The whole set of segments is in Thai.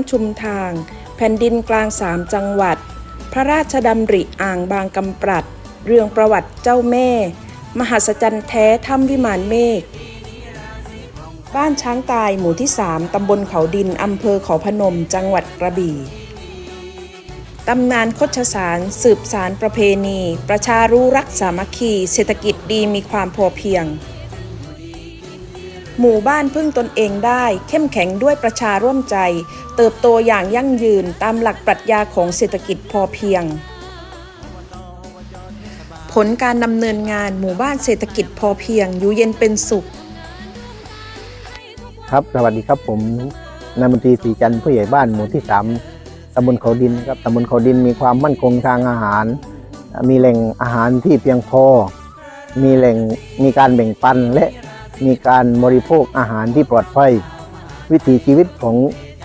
ำชุมทาง แผ่นดินกลางสามจังหวัด พระราชดำริอ่างบางกำปรัด เรื่องประวัติเจ้าแม่ มหัศจรรย์แท้ถ้ำวิมานเมฆ บ้านช้างตายหมู่ที่ 3 ตำบลเขาดิน อำเภอเขาพนม จังหวัดกระบี่ตำนานคดสาร สืบสารประเพณี ประชารู้รักสามัคคี เศรษฐกิจดีมีความพอเพียง หมู่บ้านพึ่งตนเองได้ เข้มแข็งด้วยประชาร่วมใจ เติบโตอย่างยั่งยืนตามหลักปรัชญาของเศรษฐกิจพอเพียง ผลการดำเนินงานหมู่บ้านเศรษฐกิจพอเพียง อยู่เย็นเป็นสุข ครับสวัสดีครับผมนายมนตรีศรีจันทร์ผู้ใหญ่บ้านหมู่ที่สามตำบลเขาดินครับตำบลเขาดินมีความมั่นคงทางอาหาร มีแหล่งอาหารที่เพียงพอ มีแหล่งมีการแบ่งปันและ มีการบริโภคอาหารที่ปลอดภัย วิถีชีวิตของ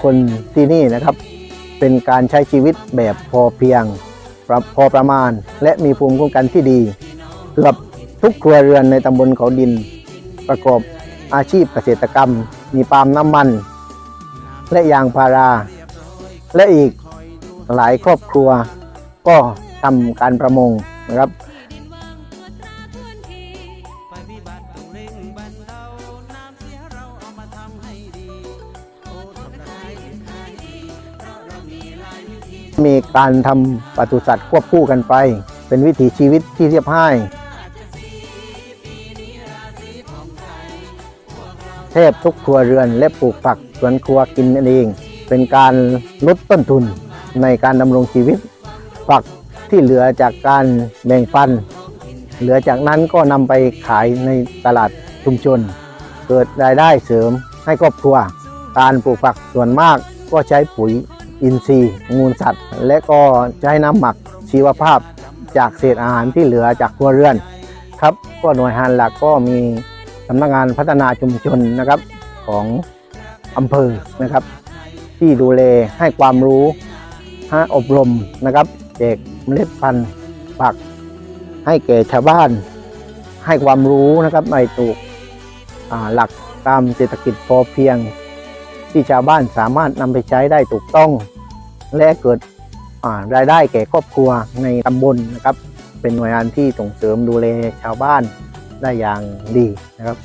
คนที่นี่นะครับ เป็นการใช้ชีวิตแบบพอเพียงพอประมาณ และมีภูมิคุ้มกันที่ดีเกือบทุกครัวเรือนในตำบลเขาดิน ประกอบอาชีพเกษตรกรรม มีปาล์มน้ำมัน และยางพารา และอีกหลายครอบครัวก็ทำการประมงนะครับ การทำปศุสัตว์ควบคู่กันไป เป็นวิถีชีวิตที่เรียบง่ายแทบทุกครัวเรือนและปลูกผักสวนครัวกินเอง เป็นการลดต้นทุนในการดำรงชีวิต ผักที่เหลือจากการแบ่งปัน เหลือจากนั้นก็นำไปขายในตลาดชุมชน เกิดรายได้เสริมให้ครอบครัว การปลูกผักส่วนมากก็ใช้ปุ๋ย อินทรีย์มูลสัตว์ และก็ใช้น้ำหมักชีวภาพจากเศษอาหารที่เหลือจากครัวเรือนครับก็หน่วยงานหลักก็มีสำนักงานพัฒนาชุมชนนะครับของอำเภอนะครับ ที่ดูแลให้ความรู้ให้อบรมนะครับแจกเมล็ดพันธุ์ผัก ให้แก่ชาวบ้าน ให้ความรู้นะครับในตูกหลักตามเศรษฐกิจพอเพียง ที่ชาวบ้านสามารถนำไปใช้ได้ถูกต้อง และเกิดรายได้แก่ครอบครัวในตำบลนะครับ เป็นหน่วยงานที่ส่งเสริมดูแลชาวบ้านได้อย่างดีนะครับ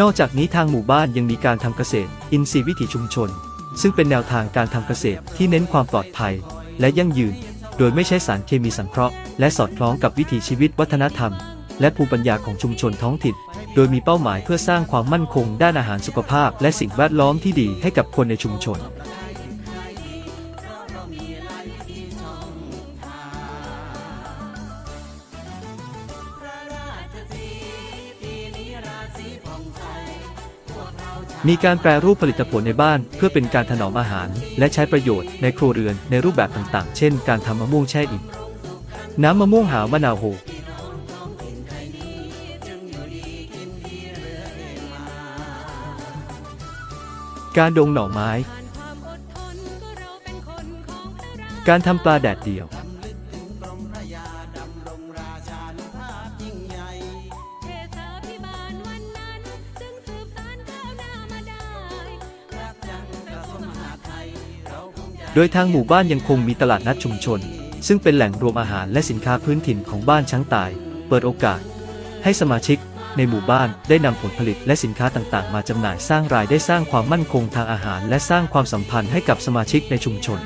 นอกจากนี้ทางหมู่บ้านยังมีการทำเกษตร อินทรีย์วิถีชุมชน ซึ่งเป็นแนวทางการทำเกษตรที่เน้นความปลอดภัย และยั่งยืน โดยไม่ใช้สารเคมีสังเคราะห์ และสอดคล้องกับวิถีชีวิตวัฒนธรรม และภูมิปัญญาของชุมชนท้องถิ่น โดยมีเป้าหมายเพื่อสร้างความมั่นคงด้านอาหารสุขภาพ และสิ่งแวดล้อมที่ดีให้กับคนในชุมชน มีการแปรรูปผลิตผลในบ้าน เพื่อเป็นการถนอมอาหาร และใช้ประโยชน์ในครัวเรือนในรูปแบบต่างๆ เช่น การทำมะม่วงแช่อิ่มน้ำมะม่วงหาวมะนาวโฮ การดงหน่อไม้ การทำปลาแดดเดียว โดยทางหมู่บ้านยังคงมีตลาดนัดชุมชน ซึ่งเป็นแหล่งรวมอาหารและสินค้าพื้นถิ่นของบ้านช้างตาย เปิดโอกาส ให้สมาชิก ในหมู่บ้านได้นำผลผลิตและสินค้าต่างๆ มาจำหน่ายสร้างรายได้สร้างความมั่นคงทางอาหาร และสร้างความสัมพันธ์ให้กับสมาชิกในชุมชน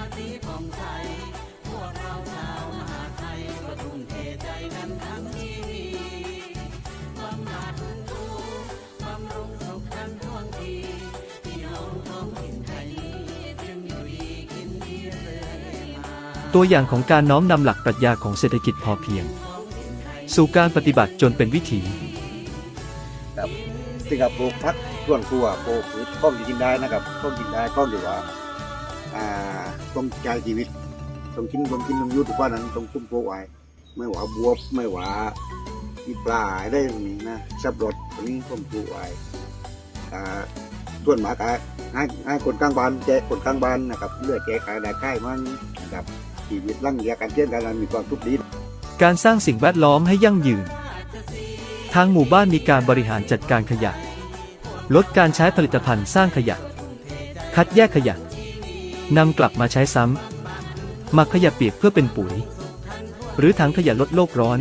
ตัวอย่างของการน้อมนำหลักปรัชญาของเศรษฐกิจพอเพียง สู่การปฏิบัติจนเป็นวิถี ซึ่งกับปลูกพักส่วนครัวปลูกพืชก้องกินได้นะครับก้องกินได้ก้องอยู่ว่าอ่าต้องใช้ชีวิตต้องกินต้องกินต้องยุทุกวันนั้นต้องคุ้มโปไว้ไม่ว่าบวบไม่ว่ามีปลาได้อย่างนี้นะสับรถตรงนี้คุ้มโปไว้อ่าส่วนหมากอะให้ให้คนกลางบ้านแจกคนกลางบ้านนะครับเลือกแจกขายได้ค่ายมันนะครับชีวิตร่างเรียกันเช่นกันมีความทุกข์ดีการสร้างสิ่งแวดล้อมให้ยั่งยืน ทางหมู่บ้านมีการบริหารจัดการขยะ ลดการใช้ผลิตภัณฑ์สร้างขยะ คัดแยกขยะนำกลับมาใช้ซ้ำหมักขยะเปียกเพื่อเป็นปุ๋ย หรือถังขยะลดโลกร้อน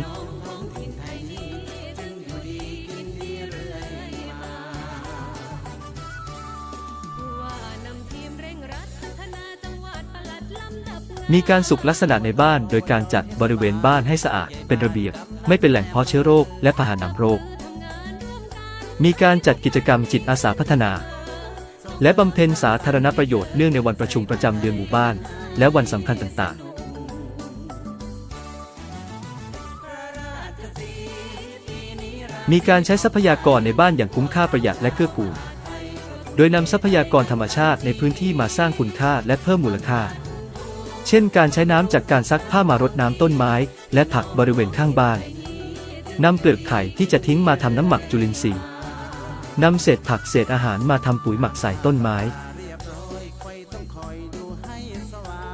มีการสุขลักษณะในบ้านโดยการจัดบริเวณบ้านให้สะอาดเป็นระเบียบ ไม่เป็นแหล่งเพาะเชื้อโรคและพาหะนำโรค มีการจัดกิจกรรมจิตอาสาพัฒนา และบำเพ็ญสาธารณประโยชน์เนื่องในวันประชุมประจำเดือนหมู่บ้าน และวันสำคัญต่าง ๆมีการใช้ทรัพยากรในบ้านอย่างคุ้มค่าประหยัดและเกื้อกูล โดยนำทรัพยากรธรรมชาติในพื้นที่มาสร้างคุณค่าและเพิ่มมูลค่า เช่นการใช้น้ำจากการซักผ้ามารดน้ำต้นไม้ และผักบริเวณข้างบ้านนำเปลือกไข่ที่จะทิ้งมาทำน้ำหมักจุลินทรีย์นำเศษผักเศษอาหารมาทำปุ๋ยหมักใส่ต้นไม้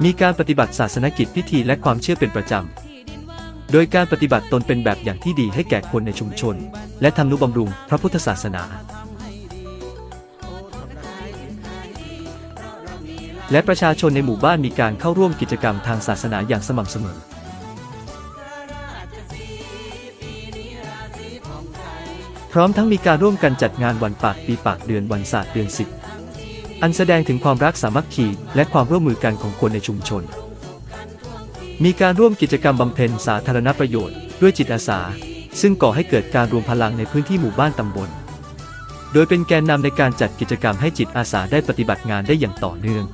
มีการปฏิบัติศาสนกิจพิธีและความเชื่อเป็นประจำ โดยการปฏิบัติตนเป็นแบบอย่างที่ดีให้แก่คนในชุมชน และทำนุบำรุงพระพุทธศาสนา และประชาชนในหมู่บ้านมีการเข้าร่วมกิจกรรมทางศาสนาอย่างสม่ำเสมอ พร้อมทั้งมีการร่วมกันจัดงานวันปากปีปากเดือนวันศาสตร์เดือนสิบอันแสดงถึงความรักสามัคคีและความร่วมมือกันของคนในชุมชน มีการร่วมกิจกรรมบำเพ็ญสาธารณประโยชน์ ด้วยจิตอาสา ซึ่งก่อให้เกิดการรวมพลังในพื้นที่หมู่บ้านตำบล โดยเป็นแกนนำในการจัดกิจกรรมให้จิตอาสาได้ปฏิบัติงานได้อย่างต่อเนื่อง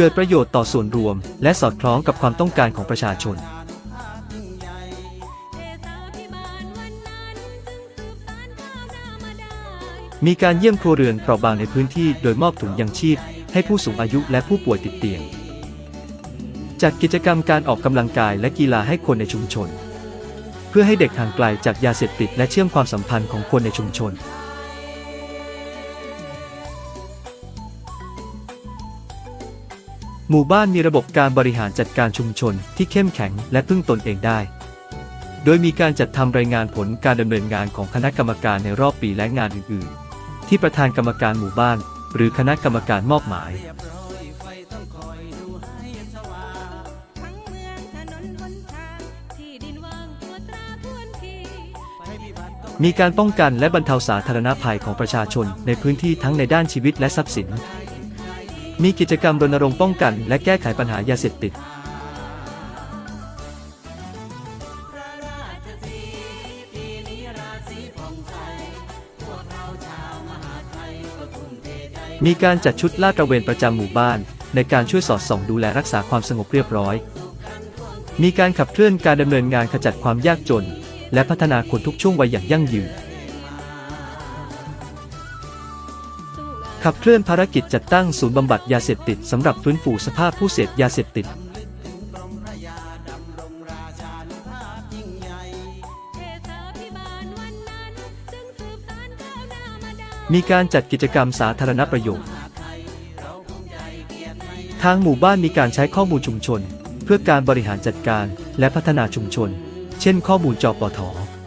เกิดประโยชน์ต่อส่วนรวม และสอดคล้องกับความต้องการของประชาชน มีการเยี่ยมครัวเรือนเปราะบางในพื้นที่โดยมอบถุงยังชีพ ให้ผู้สูงอายุและผู้ป่วยติดเตียง จัดกิจกรรมการออกกำลังกายและกีฬาให้คนในชุมชน เพื่อให้เด็กห่างไกลจากยาเสพติดและเชื่อมความสัมพันธ์ของคนในชุมชน หมู่บ้านมีระบบการบริหารจัดการชุมชนที่เข้มแข็งและพึ่งตนเองได้ โดยมีการจัดทำรายงานผลการดำเนินงานของคณะกรรมการในรอบปีและงานอื่น ๆ ที่ประธานกรรมการหมู่บ้าน หรือคณะกรรมการมอบหมายทั้งเมืองถนนหนทางที่ดินว่างตัวตราทวนทีมีการป้องกันและบรรเทาสาธารณภัยของประชาชนในพื้นที่ทั้งในด้านชีวิตและทรัพย์สิน มีกิจกรรมรณรงค์ป้องกัน และแก้ไขปัญหายาเสพติด มีการจัดชุดลาดตระเวนประจำหมู่บ้าน ในการช่วยสอดส่องดูแลรักษาความสงบเรียบร้อย มีการขับเคลื่อนการดำเนินงานขจัดความยากจน และพัฒนาคนทุกช่วงวัยอย่างยั่งยืน ขับเคลื่อนภารกิจจัดตั้งศูนย์บำบัดยาเสพติดสำหรับฟื้นฟูสภาพผู้เสพยาเสพติด มีการจัดกิจกรรมสาธารณประโยชน์ ทางหมู่บ้านมีการใช้ข้อมูลชุมชน เพื่อการบริหารจัดการและพัฒนาชุมชน เช่นข้อมูลจปท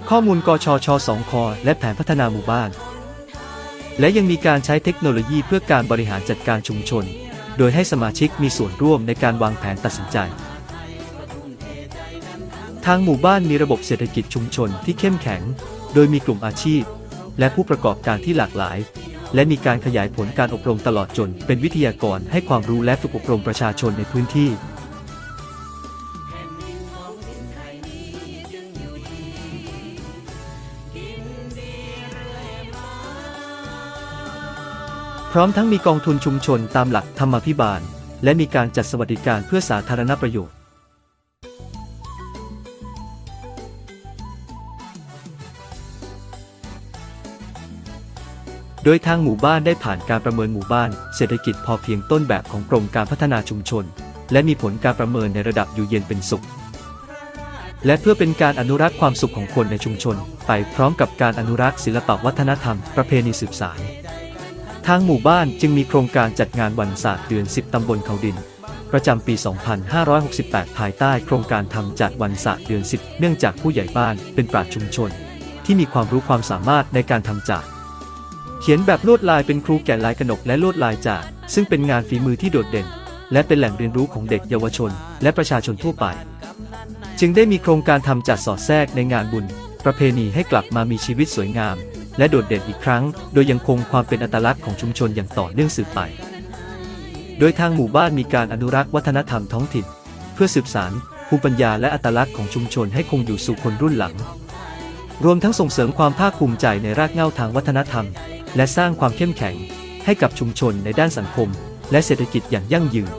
ข้อมูลกชชสองคและแผนพัฒนาหมู่บ้าน และยังมีการใช้เทคโนโลยีเพื่อการบริหารจัดการชุมชน โดยให้สมาชิกมีส่วนร่วมในการวางแผนตัดสินใจ ทางหมู่บ้านมีระบบเศรษฐกิจชุมชนที่เข้มแข็ง โดยมีกลุ่มอาชีพ และผู้ประกอบการที่หลากหลาย และมีการขยายผลการอบรมตลอดจน เป็นวิทยากรให้ความรู้และฝึกอบรมประชาชนในพื้นที่ พร้อมทั้งมีกองทุนชุมชนตามหลักธรรมาภิบาล และมีการจัดสวัสดิการเพื่อสาธารณประโยชน์ โดยทางหมู่บ้านได้ผ่านการประเมินหมู่บ้าน เศรษฐกิจพอเพียงต้นแบบของกรมการพัฒนาชุมชน และมีผลการประเมินในระดับอยู่เย็นเป็นสุข และเพื่อเป็นการอนุรักษ์ความสุขของคนในชุมชน ไปพร้อมกับการอนุรักษ์ศิลปวัฒนธรรม ประเพณีสืบสาน ทางหมู่บ้านจึงมีโครงการจัดงานวันศาสตร์เดือน 10 ตำบลเขาดิน ประจำปี 2568 ภายใต้โครงการทำจัดวันศาสตร์เดือน 10 เนื่องจากผู้ใหญ่บ้านเป็นปราชญ์ชุมชน ที่มีความรู้ความสามารถในการทำจาก เขียนแบบลวดลายเป็นครูแก่ลายกนกและลวดลายจาก ซึ่งเป็นงานฝีมือที่โดดเด่น และเป็นแหล่งเรียนรู้ของเด็กเยาวชน และประชาชนทั่วไป จึงได้มีโครงการทำจัดสอดแทรกในงานบุญ ประเพณีให้กลับมามีชีวิตสวยงาม และโดดเด่นอีกครั้ง โดยยังคงความเป็นอัตลักษณ์ของชุมชนอย่างต่อเนื่องสืบไป โดยทางหมู่บ้านมีการอนุรักษ์วัฒนธรรมท้องถิ่น เพื่อสืบสานภูมิปัญญาและอัตลักษณ์ของชุมชนให้คงอยู่สู่คนรุ่นหลัง รวมทั้งส่งเสริมความภาคภูมิใจในรากเหง้าทางวัฒนธรรม และสร้างความเข้มแข็ง ให้กับชุมชนในด้านสังคม และเศรษฐกิจอย่างยั่งยืน